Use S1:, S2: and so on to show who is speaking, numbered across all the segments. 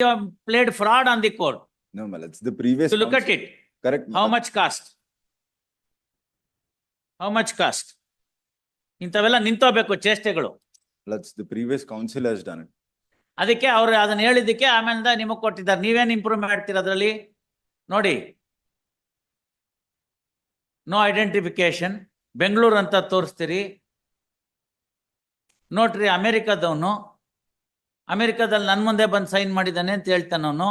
S1: you have played fraud on the court.
S2: No, my it's the previous.
S1: So look at it,
S2: Correct.
S1: how much cost? How much cost? ಇಂಥವೆಲ್ಲ ನಿಂತೋಗ್ಬೇಕು ಚೇಷ್ಟೆಗಳು.
S2: That's the previous council has done it.
S1: ಅದಕ್ಕೆ ಅವ್ರು ಅದನ್ನ ಹೇಳಿದ್ದಕ್ಕೆ ಆಮೇಲೆ ನಿಮಗ್ ಕೊಟ್ಟಿದ್ದಾರೆ. ನೀವೇನ್ improve ಮಾಡ್ತೀರ ಅದ್ರಲ್ಲಿ? ನೋಡಿ. ನೋ ಐಡೆಂಟಿಫಿಕೇಶನ್, ಬೆಂಗಳೂರು ಅಂತ ತೋರಿಸ್ತೀರಿ. ನೋಡ್ರಿ ಅಮೆರಿಕದವನು ಅಮೆರಿಕದಲ್ಲಿ ನನ್ನ ಮುಂದೆ ಬಂದು ಸೈನ್ ಮಾಡಿದ್ದಾನೆ ಅಂತ ಹೇಳ್ತಾನೆ ಅವನು.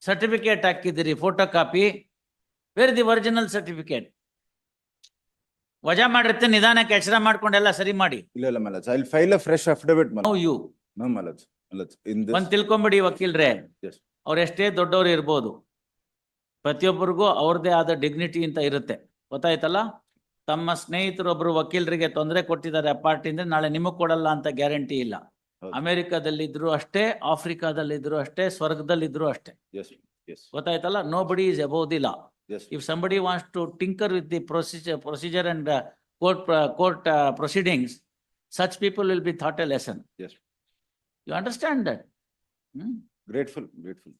S1: ಸರ್ಟಿಫಿಕೇಟ್ ಹಾಕಿದ್ದೀರಿ photo copy where the original certificate ವಜಾ ಮಾಡಿರ್ತೆ ನಿಧಾನಕ್ಕೆ ಎಚ್ಚರ ಮಾಡ್ಕೊಂಡೆಲ್ಲ ಸರಿ ಮಾಡಿ.
S2: ಇಲ್ಲ ಇಲ್ಲ lords, file a fresh affidavit know you this.
S1: ಒಂದ್ ತಿಳ್ಕೊಂಬಿಡಿ ವಕೀಲ್ರೆ. ಅವ್ರ ಎಷ್ಟೇ ದೊಡ್ಡವ್ರು ಇರ್ಬೋದು ಪ್ರತಿಯೊಬ್ಬರಿಗೂ ಅವ್ರದೇ ಆದ ಡಿಗ್ನಿಟಿ ಅಂತ ಇರುತ್ತೆ. ಗೊತ್ತಾಯ್ತಲ್ಲ? ತಮ್ಮ ಸ್ನೇಹಿತರೊಬ್ರು ವಕೀಲರಿಗೆ ತೊಂದರೆ ಕೊಟ್ಟಿದ್ದಾರೆ ಪಾರ್ಟಿಯಿಂದ ನಾಳೆ ನಿಮಗೆ ಕೊಡಲ್ಲ ಅಂತ ಗ್ಯಾರಂಟಿ ಇಲ್ಲ.
S2: ಹೌದು.
S1: ಅಮೆರಿಕದಲ್ಲಿದ್ರು ಅಷ್ಟೇ ಆಫ್ರಿಕಾದಲ್ಲಿದ್ರು ಅಷ್ಟೇ ಸ್ವರ್ಗದಲ್ಲಿದ್ರು ಅಷ್ಟೇ
S2: Yes, yes,
S1: ಗೊತ್ತಾಯ್ತಲ್ಲ nobody is above the law
S2: yes.
S1: if somebody wants to tinker with the procedure, procedure and uh, court, uh, court uh, proceedings, such people will be taught a lesson.
S2: Yes.
S1: You understand that? Hmm?
S2: Grateful, grateful.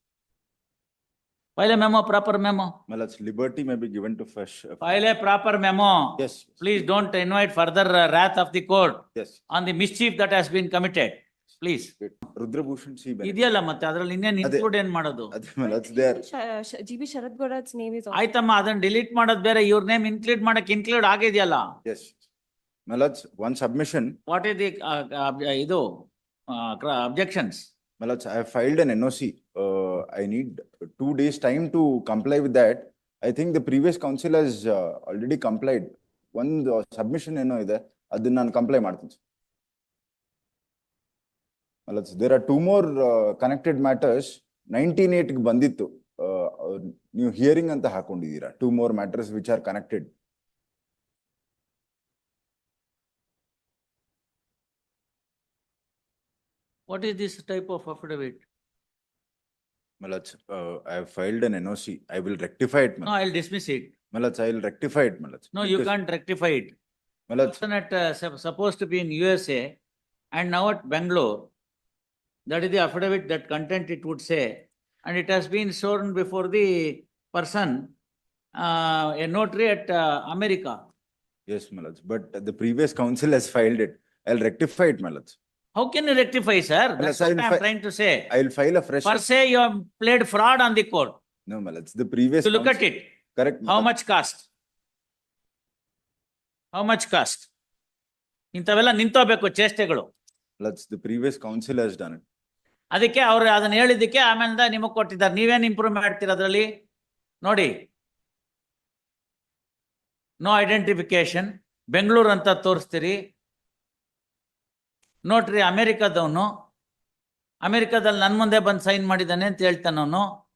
S1: File a memo, proper memo.
S2: My lords, liberty may be given to fresh.
S1: File a proper memo.
S2: Yes.
S1: Please don't invite further uh, wrath of the court
S2: Yes.
S1: on the mischief that has been committed. Please
S2: Rudrabhushan C
S1: ಇದೆಯಲ್ಲ ಮತ್ತೆ? ಅದ್ರಲ್ಲಿ ಇನ್ನೇನು include ಏನ್ ಮಾಡೋದು?
S3: G B Sharath name is
S1: ಆಯ್ತಮ್ಮ ಅದನ್ನ delete ಮಾಡೋದ್ ಬೇರೆ. ಇವ್ರ ನೇಮ್ ಇಂಕ್ಲೂಡ್ ಮಾಡಕ್ಕೆ ಇನ್ಕ್ಲೂಡ್ ಆಗಿದೆಯಲ್ಲ?
S2: Yes my lord one submission
S1: what is the ಇದು? Objections
S2: my lord I filed N N O C I need two days time to comply with that I think the previous counsel already complied ಒಂದು submission ಏನೋ ಇದೆ ಅದನ್ನ ನಾನು comply ಮಾಡ್ತೀನಿ sir. My lords, there are two more uh, connected matters. Nineteen eight ಗೆ ಬಂದಿತ್ತು. Uh, uh, ನೀವು hearing ಅಂತ ಹಾಕೊಂಡಿದ್ದೀರಾ. Two more matters which are connected.
S1: What is this type of affidavit?
S2: My lords, uh, I have filed an NOC. I will rectify it. my
S1: No,
S2: lords.
S1: I'll dismiss it.
S2: My lords, I will rectify it, my lords.
S1: No, you
S2: because-
S1: can't rectify it.
S2: My lords,
S1: Person at, uh, sup- supposed to be in USA and now at Bangalore. That is the affidavit that content it would say. And it has been shown before the person, uh, a notary at, uh, America.
S2: yes, my lords, but the previous council has filed it. I'll rectify it, my lords.
S1: How can you rectify, sir? That's
S2: Yes, I'll
S1: what I'm
S2: fi-
S1: trying to say.
S2: I'll file a fresh.
S1: Per se, you have played fraud on the court.
S2: No, my lords, the previous.
S1: To look at
S2: council-
S1: it,
S2: Correct. my
S1: how
S2: lords.
S1: much cost? How much cost? ಇಂಥವೆಲ್ಲ ನಿಂತೋಗ್ಬೇಕು ಚೇಷ್ಟೆಗಳು.
S2: Lords, the previous council has done it.
S1: ಅದಕ್ಕೆ ಅವ್ರು ಅದನ್ನ ಹೇಳಿದ್ದಕ್ಕೆ ಆಮೇಲೆ ನಿಮಗೆ ಕೊಟ್ಟಿದ್ದಾರೆ. ನೀವೇನ್ improve ಮಾಡ್ತೀರ ಅದರಲ್ಲಿ ನೋಡಿ. ನೋ ಐಡೆಂಟಿಫಿಕೇಶನ್, ಬೆಂಗಳೂರು ಅಂತ ತೋರಿಸ್ತೀರಿ. ನೋಡ್ರಿ ಅಮೆರಿಕದವನು ಅಮೆರಿಕದಲ್ಲಿ ನನ್ನ ಮುಂದೆ ಬಂದು ಸೈನ್ ಮಾಡಿದ್ದಾನೆ ಅಂತ ಹೇಳ್ತಾನವನು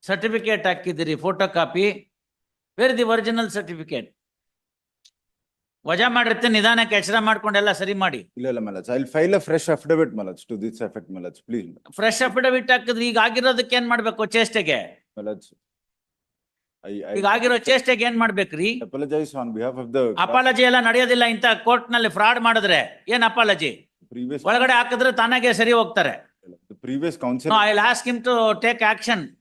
S1: ಸರ್ಟಿಫಿಕೇಟ್ ಹಾಕಿದ್ದೀರಿ photo copy where the original certificate ವಜಾ ಮಾಡಿರ್ತೀನಿ ನಿಧಾನಕ್ಕೆ ಎಚ್ಚರ ಮಾಡ್ಕೊಂಡೆಲ್ಲ ಸರಿ ಮಾಡಿ
S2: ಇಲ್ಲ ಇಲ್ಲ, my lord I file a fresh affidavit my lord to this effect my lord please.
S1: Fresh affidavit ಹಾಕಿದ್ರೆ ಈಗ ಆಗಿರೋದಕ್ಕೆ ಏನ್ ಮಾಡ್ಬೇಕು ಚೇಷ್ಟೆಗೆ
S2: ಮಲಜ್
S1: ಈಗ ಆಗಿರೋ ಚೇಷ್ಟೆಗೆ ಏನ್ ಮಾಡ್ಬೇಕ್ರಿ
S2: apologise on behalf of the
S1: apology ಎಲ್ಲ ನಡೆಯೋದಿಲ್ಲ ಇಂತ ಕೋರ್ಟ್ನಲ್ಲಿ ಫ್ರಾಡ್ ಮಾಡಿದ್ರೆ ಏನ್ ಅಪಾಲಜಿ. ಒಳಗಡೆ ಹಾಕಿದ್ರೆ ತಾನಾಗೆ ಸರಿ ಹೋಗ್ತಾರೆ
S2: The counsel.
S1: I ask him to take action
S2: No,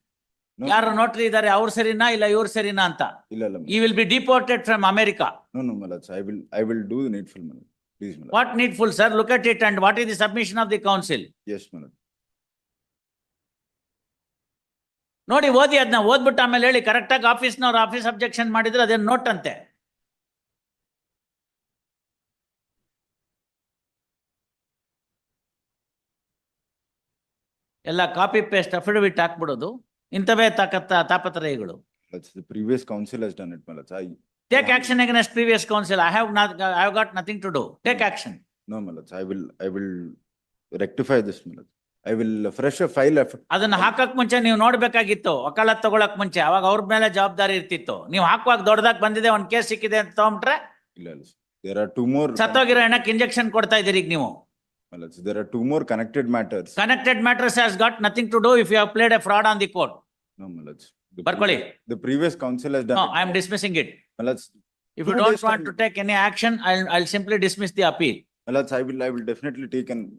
S1: ಯಾರು ನೋಟ್ರಿ ಇದ್ದಾರೆ ಅವ್ರು ಸರಿನಾ ಇಲ್ಲ ಇವ್ರು ಸರಿನಾ ಅಂತ?
S2: ಇಲ್ಲ ಇಲ್ಲ, ಯು
S1: ಈ will be deported from America
S2: no, my I the needful, my lord. Please, my lord.
S1: What needful sir look at it and what is the submission of the counsel
S2: Yes, my
S1: ನೋಡಿ ಓದಿ ಅದನ್ನ ಓದ್ಬಿಟ್ಟು ಆಮೇಲೆ ಹೇಳಿ correct ಆಗಿ ಆಫೀಸ್ನವ್ರು office objection ಮಾಡಿದ್ರೆ ಅದೇನು note ಅಂತೆ? ಎಲ್ಲ ಕಾಪಿ ಪೇಸ್ಟ್ ಅಫಿಡವಿಟ್ ಹಾಕ್ಬಿಡೋದು. ಇಂಥವೇ ತಾಕತ್ತ ತಾಪತ್ರಯಗಳು.
S2: Previous counsel previous council has done it. I,
S1: take action against previous counsel I have not I have got nothing to do take action
S2: no my I will I will rectify this this, I will fresh file fresh a file. aff-
S1: ಅದನ್ನ ಹಾಕಕ್ ಮುಂಚೆ ನೀವು ನೋಡ್ಬೇಕಾಗಿತ್ತು. ವಕಾಲತ್ ತಗೊಳಕ್ ಮುಂಚೆ. ಅವಾಗ ಅವ್ರ ಮೇಲೆ ಜವಾಬ್ದಾರಿ ಇರ್ತಿತ್ತು. ನೀವು ಹಾಕುವಾಗ ದೊಡ್ಡದಾಗ ಬಂದಿದೆ ಒಂದ್ ಕೇಸ್ ಸಿಕ್ಕಿದೆ ಅಂತ ತಗೊಂಡ್ರೆ
S2: ಇಲ್ಲ, ಇಲ್ಲ, sir. There are two more.
S1: ಸತ್ತೋಗಿರೋ ಇಂಜೆಕ್ಷನ್ ಕೊಡ್ತಾ ಇದೀರಿ ಈಗ ನೀವು.
S2: Well, there are two more connected matters.
S1: Connected matters has got nothing to do if you have played a fraud on the
S2: court. No, Malaj. The The previous counsel has done. no. I
S1: am dismissing
S2: it.
S1: Malaj,
S2: If
S1: you don't
S2: want
S1: to take any action, I'll, I'll simply dismiss the
S2: appeal. Malaj, I will, I will definitely take an,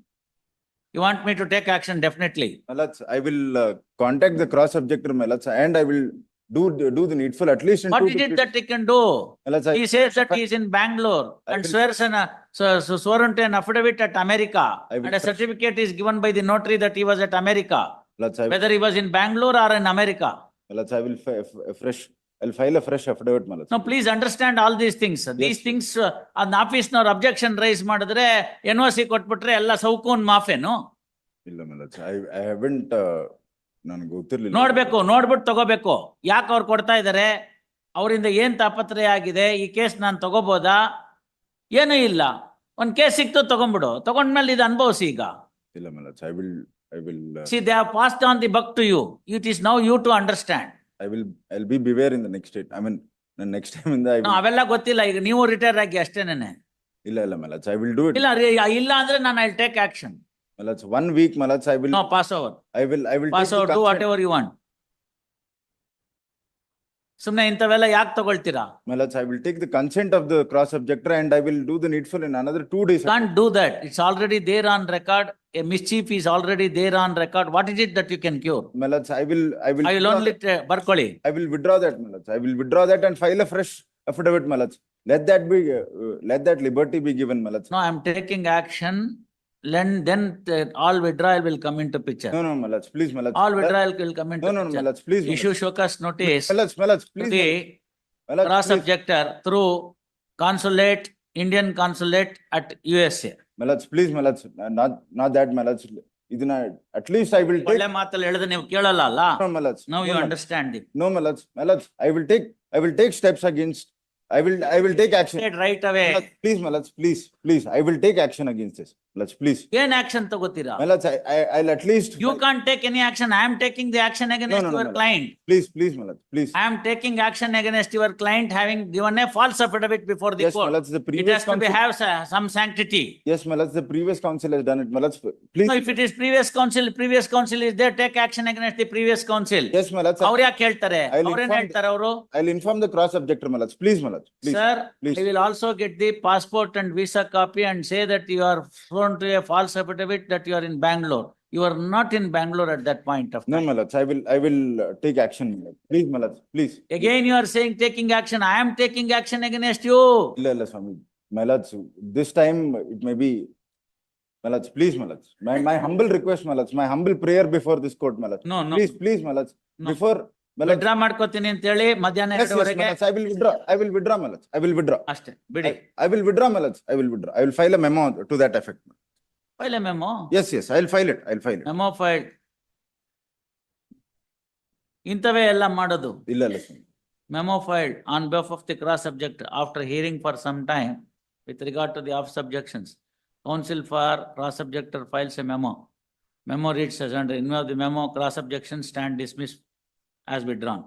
S1: You want me to take action, definitely.
S2: Malaj, I will uh, contact the cross objector, Malaj, and I will do, do the needful at least in
S1: What
S2: two
S1: is
S2: to
S1: it
S2: three-
S1: that he can do?
S2: Malats, I-
S1: He says that he is in Bangalore
S2: I
S1: and
S2: will-
S1: swears an, uh, so- so sworn to an affidavit at America.
S2: I will
S1: And a
S2: trust-
S1: certificate is given by the notary that he was at America,
S2: Malats, I,
S1: whether he was in Bangalore or in America.
S2: Malats, I will fi- f- fresh, I'll file a fresh affidavit Malats.
S1: No, please understand all these things. These
S2: Yes.
S1: things, uh, ಅದ್ನ ಆಫೀಸ್ನವ್ರು objection raise ಮಾಡಿದ್ರೆ N O C ಕೊಟ್ಬಿಟ್ರೆ ಎಲ್ಲ ಸೌಕೂನ್ ಮಾಫೇನು.
S2: ಇಲ್ಲ Malats, I, I haven't, uh, ನನಗೆ ಗೊತ್ತಿರಲಿಲ್ಲ.
S1: ನೋಡ್ಬೇಕು ನೋಡ್ಬಿಟ್ಟು ತಗೋಬೇಕು. ಯಾಕೆ ಅವ್ರು ಕೊಡ್ತಾ ಇದ್ದಾರೆ ಅವರಿಂದ ಏನ್ ತಾಪತ್ರಯ ಆಗಿದೆ? ಈ ಕೇಸ್ ನಾನು ತಗೋಬೋದಾ? ಏನೂ ಇಲ್ಲ. ಒಂದ್ ಕೇಸ್ ಸಿಕ್ತು ತಗೊಂಡ್ಬಿಡು. ತಗೊಂಡ ಮೇಲೆ ಇದು ಅನುಭವಿಸಿ ಈಗ.
S2: ಇಲ್ಲ I will I will
S1: see they have on the buck to you it is now you to understand
S2: I will I will be beware in the next day I mean ನನ್ನ next
S1: time
S2: ಇಂದ
S1: ಅವೆಲ್ಲ ಗೊತ್ತಿಲ್ಲ. ಈಗ ನೀವು retire ಆಗಿ ಅಷ್ಟೇನೆ
S2: ಇಲ್ಲ ಇಲ್ಲ ಮಲಾಜ್ ಐ ವಿಲ್ ಡು ಇಟ್
S1: ಇಲ್ಲ ಇಲ್ಲ ಅಂದ್ರೆ ನಾನು I take action
S2: Malats, one week Malats, I will,
S1: no pass over.
S2: I will, I will.
S1: Pass
S2: take the
S1: over do what
S2: consent-
S1: ever you want. ಸುಮ್ನೆ ಇಂಥವೆಲ್ಲ ಯಾಕೆ ತಗೊಳ್ತೀರಾ?
S2: Malats, I will take the consent of the cross objector and I will do the needful in another two days.
S1: Can't do that. It's already there on record. A mischief is already there on record. What is it that you can cure?
S2: Malats, I will, I will.
S1: I will
S2: withdraw
S1: only
S2: that-
S1: ta- ಬರ್ಕೊಳ್ಳಿ.
S2: I will withdraw that, Malats. I will withdraw that and file a fresh affidavit, Malats. Let that be, uh, uh, let that liberty be given, Malats.
S1: No, I am taking action. Then, then uh, all withdrawal will come into picture.
S2: No, no, Malats, please, Malats.
S1: All
S2: That-
S1: withdrawal will come into
S2: No, no, no,
S1: picture.
S2: Malats, please.
S1: Issue
S2: Malats.
S1: showcase notice to
S2: Malats, Malats, please.
S1: the
S2: Malats,
S1: cross
S2: please.
S1: objector through consulate, Indian consulate at USA.
S2: Malats, please, Malats, Uh, not, not that, Malats. ಇದನ್ನ at least I will take.
S1: ಒಳ್ಳೆ ಮಾತಲ್ಲಿ ಹೇಳಿದ್ರೆ ನೀವು ಕೇಳಲ್ಲ ಅಲ್ಲ?
S2: No, Malats.
S1: Now
S2: No,
S1: you
S2: Malats.
S1: understand it.
S2: No, Malats, Malats, I will take, I will take steps against, I will, I will take action.
S1: Said Right away.
S2: Malats, Please, Malats, please, please, I will take action against this. Malats, please.
S1: ಏನ್ action ತಗೋತೀರಾ?
S2: Malats, I, I, I'll at least.
S1: You can't take any action. I am taking the action against
S2: no, no,
S1: your
S2: no.
S1: client.
S2: Please, please, Malats, please.
S1: I am taking action against your client having given a false affidavit before the
S2: Yes,
S1: court.
S2: Malats, the
S1: It
S2: previous
S1: has to be
S2: council.
S1: have sa- some sanctity.
S2: Yes, Malats, the previous council has done it. Malats, please.
S1: No, if it is previous council, previous council is there, take action against the previous council.
S2: Yes, Malats,
S1: ಅವ್ರ ಯಾಕೆ ಹೇಳ್ತಾರೆ?
S2: I'll
S1: ಅವ್ರೇನ್
S2: inform the-
S1: ಹೇಳ್ತಾರೆ ಅವರು?
S2: I'll inform the cross objector, Malats. Please, Malats, please.
S1: Sir,
S2: please.
S1: I will also get the passport and visa copy and say that you are thrown to a false affidavit that you are in Bangalore. You are not in Bangalore at that point of time.
S2: No, lords, I will, I will uh, take action. Please, my please.
S1: Again, you are saying taking action. I am taking action against you.
S2: Illa, Swami. My this time it may be, my please, my. My, my humble request, my my humble prayer before this court, my.
S1: No, no,
S2: Please, please,
S1: my
S2: before
S1: withdraw ಮಾಡ್ಕೋತೀನಿ ಅಂತ ಹೇಳಿ ಮಧ್ಯಾಹ್ನ ಅಷ್ಟೇ ಬಿಡಿ.
S2: I will withdraw ಮಲಜ್ I will withdraw I will file memo to that effect
S1: file
S2: yes yes file it I file
S1: memo ಇಂಥವೇ ಎಲ್ಲ ಮಾಡೋದು?
S2: ಇಲ್ಲ memo
S1: memo file on behalf of the cross subject after hearing for some time with regard to the of subjections counsel for cross objector files a memo memo reads ಅಂಡ್ರೆ involve the memo cross subjection stand dismiss dismissed be drawn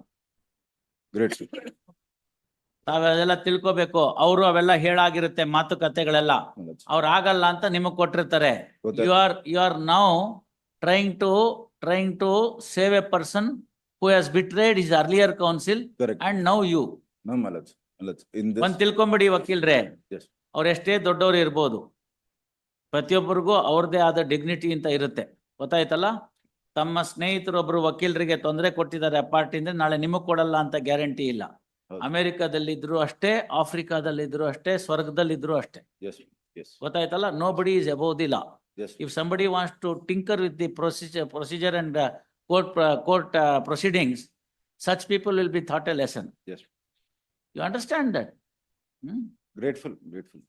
S2: Great.
S1: ತಾವೆಲ್ಲ ತಿಳ್ಕೊಬೇಕು ಅವರು ಅವೆಲ್ಲ ಹೇಳಾಗಿರುತ್ತೆ ಮಾತುಕತೆಗಳೆಲ್ಲ ಅವ್ರ ಆಗಲ್ಲ ಅಂತ ನಿಮಗ್ ಕೊಟ್ಟಿರ್ತಾರೆ. You are you are now trying to trying to save a person
S2: who
S1: has betrayed is
S2: earlier counsel. And now you.
S1: ಒಂದ್ ತಿಳ್ಕೊಂಬಿಡಿ ವಕೀಲ್ರೆ. ಅವ್ರ ಎಷ್ಟೇ ದೊಡ್ಡವ್ರು ಇರ್ಬೋದು ಪ್ರತಿಯೊಬ್ಬರಿಗೂ ಅವ್ರದೇ ಆದ ಡಿಗ್ನಿಟಿ ಅಂತ ಇರುತ್ತೆ ಗೊತ್ತಾಯ್ತಲ್ಲ ತಮ್ಮ ಸ್ನೇಹಿತರೊಬ್ರು ವಕೀಲರಿಗೆ ತೊಂದರೆ ಕೊಟ್ಟಿದ್ದಾರೆ ಅಪಾರ್ಟಿ ಅಂದ್ರೆ ನಾಳೆ ನಿಮಗೆ ಕೊಡಲ್ಲ ಅಂತ ಗ್ಯಾರಂಟಿ ಇಲ್ಲ. ಅಮೆರಿಕದಲ್ಲಿದ್ರು ಅಷ್ಟೇ ಆಫ್ರಿಕಾದಲ್ಲಿದ್ರು ಅಷ್ಟೇ ಸ್ವರ್ಗದಲ್ಲಿದ್ರು ಅಷ್ಟೇ. ಗೊತ್ತಾಯ್ತಲ್ಲ? Nobody is
S2: above the law
S1: if somebody wants to tinker with the procedure procedure and court court proceedings such people will be taught a lesson you understand that
S2: grateful grateful